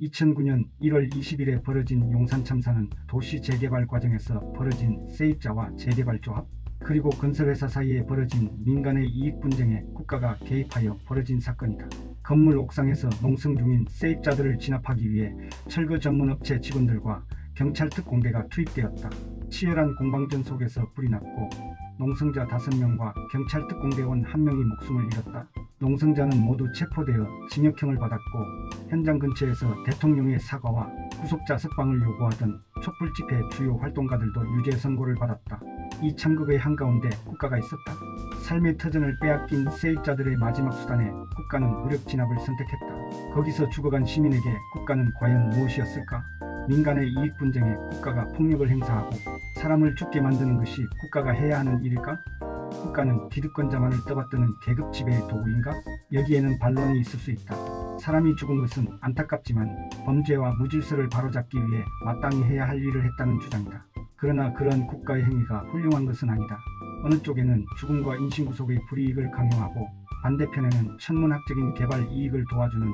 2009년 1월 20일에 벌어진 용산 참사는 도시 재개발 과정에서 벌어진 세입자와 재개발 조합 그리고 건설회사 사이에 벌어진 민간의 이익 분쟁에 국가가 개입하여 벌어진 사건이다. 건물 옥상에서 농성 중인 세입자들을 진압하기 위해 철거 전문 업체 직원들과 경찰 특공대가 투입되었다. 치열한 공방전 속에서 불이 났고 농성자 5명과 경찰 특공대원 1명이 목숨을 잃었다. 농성자는 모두 체포되어 징역형을 받았고 현장 근처에서 대통령의 사과와 구속자 석방을 요구하던 촛불 집회 주요 활동가들도 유죄 선고를 받았다. 이 참극의 한가운데 국가가 있었다. 삶의 터전을 빼앗긴 세입자들의 마지막 수단에 국가는 무력 진압을 선택했다. 거기서 죽어간 시민에게 국가는 과연 무엇이었을까? 민간의 이익 분쟁에 국가가 폭력을 행사하고 사람을 죽게 만드는 것이 국가가 해야 하는 일일까? 국가는 기득권자만을 떠받드는 계급 지배의 도구인가? 여기에는 반론이 있을 수 있다. 사람이 죽은 것은 안타깝지만 범죄와 무질서를 바로잡기 위해 마땅히 해야 할 일을 했다는 주장이다. 그러나 그런 국가의 행위가 훌륭한 것은 아니다. 어느 쪽에는 죽음과 인신구속의 불이익을 강요하고 반대편에는 천문학적인 개발 이익을 도와주는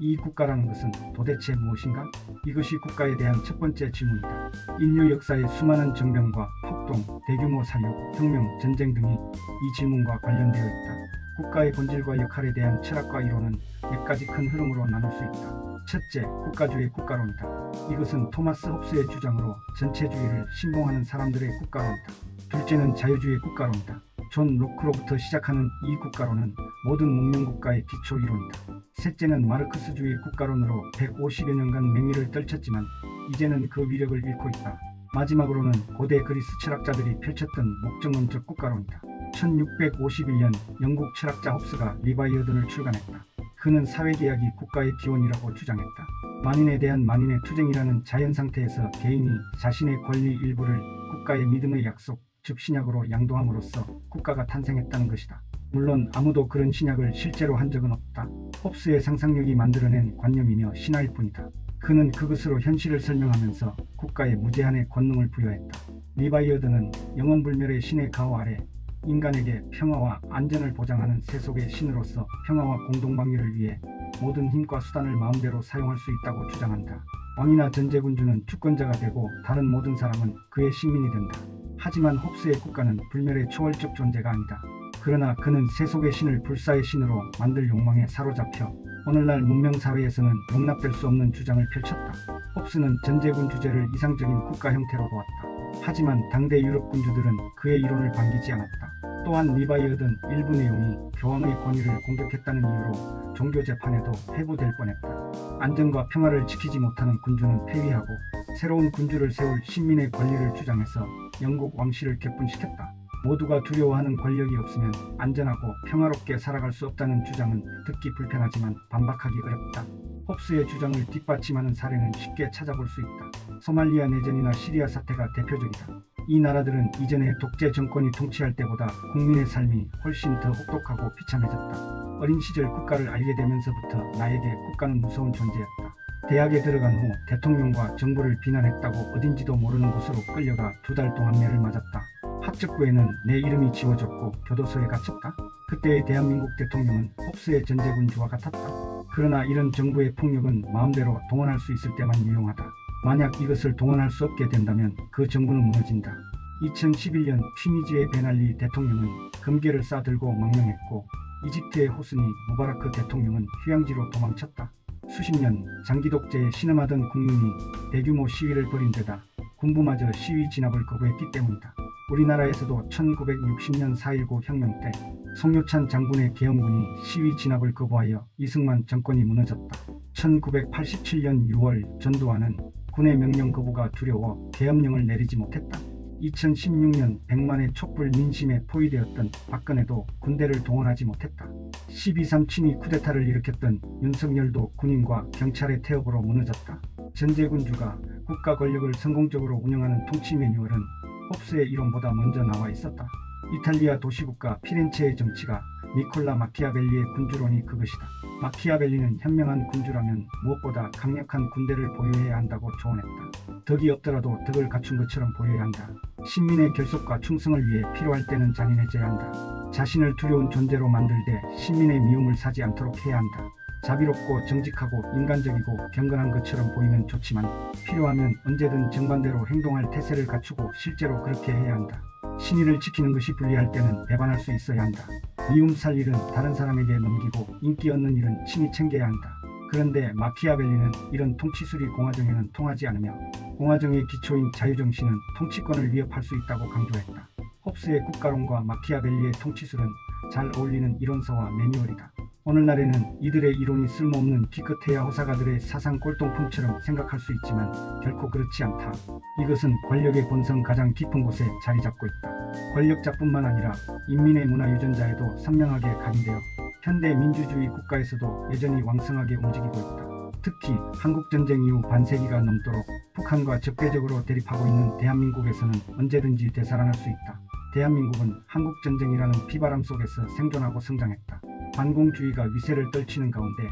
이 국가라는 것은 도대체 무엇인가? 이것이 국가에 대한 첫 번째 질문이다. 인류 역사의 수많은 정병과 폭동, 대규모 살육, 혁명, 전쟁 등이 이 질문과 관련되어 있다. 국가의 본질과 역할에 대한 철학과 이론은 몇 가지 큰 흐름으로 나눌 수 있다. 첫째, 국가주의 국가론이다. 이것은 토마스 홉스의 주장으로 전체주의를 신봉하는 사람들의 국가론이다. 둘째는 자유주의 국가론이다. 존 로크로부터 시작하는 이 국가론은 모든 문명국가의 기초 이론이다. 셋째는 마르크스주의 국가론으로 150여 년간 맹위를 떨쳤지만 이제는 그 위력을 잃고 있다. 마지막으로는 고대 그리스 철학자들이 펼쳤던 목적론적 국가론이다. 1651년 영국 철학자 홉스가 리바이어든을 출간했다. 그는 사회계약이 국가의 기원이라고 주장했다. 만인에 대한 만인의 투쟁이라는 자연 상태에서 개인이 자신의 권리 일부를 국가의 믿음의 약속, 즉 신약으로 양도함으로써 국가가 탄생했다는 것이다. 물론 아무도 그런 신약을 실제로 한 적은 없다. 홉스의 상상력이 만들어낸 관념이며 신화일 뿐이다. 그는 그것으로 현실을 설명하면서 국가에 무제한의 권능을 부여했다. 리바이어드는 영원불멸의 신의 가호 아래 인간에게 평화와 안전을 보장하는 세속의 신으로서 평화와 공동방위를 위해 모든 힘과 수단을 마음대로 사용할 수 있다고 주장한다. 왕이나 전제군주는 주권자가 되고 다른 모든 사람은 그의 식민이 된다. 하지만 홉스의 국가는 불멸의 초월적 존재가 아니다. 그러나 그는 세속의 신을 불사의 신으로 만들 욕망에 사로잡혀 오늘날 문명사회에서는 용납될 수 없는 주장을 펼쳤다. 홉스는 전제군 주제를 이상적인 국가 형태로 보았다. 하지만 당대 유럽 군주들은 그의 이론을 반기지 않았다. 또한 리바이어든 일부 내용이 교황의 권위를 공격했다는 이유로 종교 재판에도 회부될 뻔했다. 안전과 평화를 지키지 못하는 군주는 폐위하고 새로운 군주를 세울 신민의 권리를 주장해서 영국 왕실을 격분시켰다. 모두가 두려워하는 권력이 없으면 안전하고 평화롭게 살아갈 수 없다는 주장은 듣기 불편하지만 반박하기 어렵다. 홉스의 주장을 뒷받침하는 사례는 쉽게 찾아볼 수 있다. 소말리아 내전이나 시리아 사태가 대표적이다. 이 나라들은 이전에 독재 정권이 통치할 때보다 국민의 삶이 훨씬 더 혹독하고 비참해졌다. 어린 시절 국가를 알게 되면서부터 나에게 국가는 무서운 존재였다. 대학에 들어간 후 대통령과 정부를 비난했다고 어딘지도 모르는 곳으로 끌려가 두 달 동안 매를 맞았다. 합적부에는 내 이름이 지워졌고 교도소에 갇혔다. 그때의 대한민국 대통령은 홉스의 전제군주와 같았다. 그러나 이런 정부의 폭력은 마음대로 동원할 수 있을 때만 유용하다. 만약 이것을 동원할 수 없게 된다면 그 정부는 무너진다. 2011년 튀니지의 베날리 대통령은 금괴를 싸들고 망명했고 이집트의 호스니 무바라크 대통령은 휴양지로 도망쳤다. 수십 년 장기 독재에 신음하던 국민이 대규모 시위를 벌인 데다 군부마저 시위 진압을 거부했기 때문이다. 우리나라에서도 1960년 4.19 혁명 때 송유찬 장군의 계엄군이 시위 진압을 거부하여 이승만 정권이 무너졌다. 1987년 6월 전두환은 군의 명령 거부가 두려워 계엄령을 내리지 못했다. 2016년 100만의 촛불 민심에 포위되었던 박근혜도 군대를 동원하지 못했다. 12.3 친위 쿠데타를 일으켰던 윤석열도 군인과 경찰의 태업으로 무너졌다. 전제군주가 국가 권력을 성공적으로 운영하는 통치 매뉴얼은 홉스의 이론보다 먼저 나와 있었다. 이탈리아 도시국가 피렌체의 정치가 니콜라 마키아벨리의 군주론이 그것이다. 마키아벨리는 현명한 군주라면 무엇보다 강력한 군대를 보유해야 한다고 조언했다. 덕이 없더라도 덕을 갖춘 것처럼 보여야 한다. 신민의 결속과 충성을 위해 필요할 때는 잔인해져야 한다. 자신을 두려운 존재로 만들되 신민의 미움을 사지 않도록 해야 한다. 자비롭고 정직하고 인간적이고 경건한 것처럼 보이면 좋지만 필요하면 언제든 정반대로 행동할 태세를 갖추고 실제로 그렇게 해야 한다. 신의를 지키는 것이 불리할 때는 배반할 수 있어야 한다. 미움 살 일은 다른 사람에게 넘기고 인기 얻는 일은 친히 챙겨야 한다. 그런데 마키아벨리는 이런 통치술이 공화정에는 통하지 않으며 공화정의 기초인 자유정신은 통치권을 위협할 수 있다고 강조했다. 홉스의 국가론과 마키아벨리의 통치술은 잘 어울리는 이론서와 매뉴얼이다. 오늘날에는 이들의 이론이 쓸모없는 기껏해야 호사가들의 사상 꼴통품처럼 생각할 수 있지만 결코 그렇지 않다. 이것은 권력의 본성 가장 깊은 곳에 자리 잡고 있다. 권력자뿐만 아니라 인민의 문화 유전자에도 선명하게 각인되어 현대 민주주의 국가에서도 여전히 왕성하게 움직이고 있다. 특히 한국전쟁 이후 반세기가 넘도록 북한과 적대적으로 대립하고 있는 대한민국에서는 언제든지 되살아날 수 있다. 대한민국은 한국전쟁이라는 비바람 속에서 생존하고 성장했다. 반공주의가 위세를 떨치는 가운데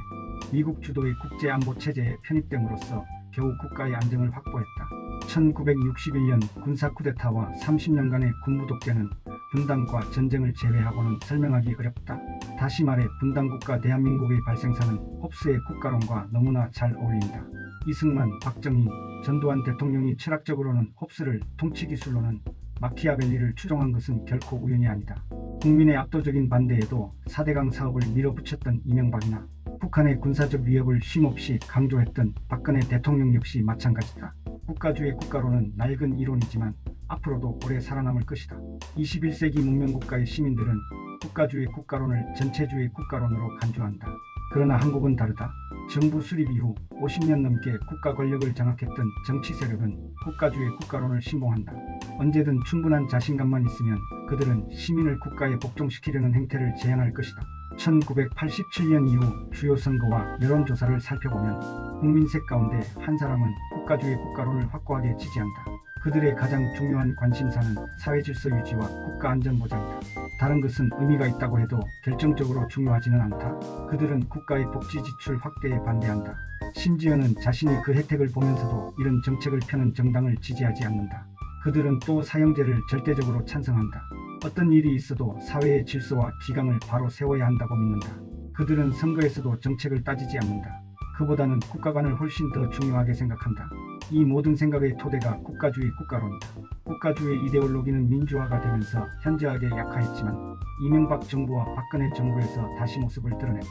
미국 주도의 국제안보 체제에 편입됨으로써 겨우 국가의 안정을 확보했다. 1961년 군사 쿠데타와 30년간의 군부 독재는 분단과 전쟁을 제외하고는 설명하기 어렵다. 다시 말해 분단국가 대한민국의 발생사는 홉스의 국가론과 너무나 잘 어울린다. 이승만, 박정희, 전두환 대통령이 철학적으로는 홉스를 통치기술로는 마키아벨리를 추종한 것은 결코 우연이 아니다. 국민의 압도적인 반대에도 4대강 사업을 밀어붙였던 이명박이나 북한의 군사적 위협을 쉼없이 강조했던 박근혜 대통령 역시 마찬가지다. 국가주의 국가로는 낡은 이론이지만 앞으로도 오래 살아남을 것이다. 21세기 문명국가의 시민들은 국가주의 국가론을 전체주의 국가론으로 간주한다. 그러나 한국은 다르다. 정부 수립 이후 50년 넘게 국가 권력을 장악했던 정치 세력은 국가주의 국가론을 신봉한다. 언제든 충분한 자신감만 있으면 그들은 시민을 국가에 복종시키려는 행태를 제한할 것이다. 1987년 이후 주요 선거와 여론조사를 살펴보면 국민색 가운데 한 사람은 국가주의 국가론을 확고하게 지지한다. 그들의 가장 중요한 관심사는 사회질서 유지와 국가 안전 보장이다. 다른 것은 의미가 있다고 해도 결정적으로 중요하지는 않다. 그들은 국가의 복지 지출 확대에 반대한다. 심지어는 자신이 그 혜택을 보면서도 이런 정책을 펴는 정당을 지지하지 않는다. 그들은 또 사형제를 절대적으로 찬성한다. 어떤 일이 있어도 사회의 질서와 기강을 바로 세워야 한다고 믿는다. 그들은 선거에서도 정책을 따지지 않는다. 그보다는 국가관을 훨씬 더 중요하게 생각한다. 이 모든 생각의 토대가 국가주의 국가론이다. 국가주의 이데올로기는 민주화가 되면서 현저하게 약화했지만 이명박 정부와 박근혜 정부에서 다시 모습을 드러냈다.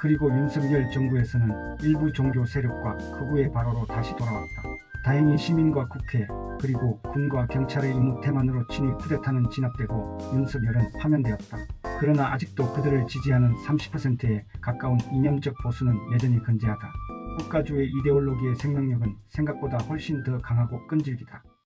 그리고 윤석열 정부에서는 일부 종교 세력과 극우의 발호로 다시 돌아왔다. 다행히 시민과 국회 그리고 군과 경찰의 임무 태만으로 친위 쿠데타는 진압되고 윤석열은 파면되었다. 그러나 아직도 그들을 지지하는 30%에 가까운 이념적 보수는 여전히 건재하다. 국가주의 이데올로기의 생명력은 생각보다 훨씬 더 강하고 끈질기다.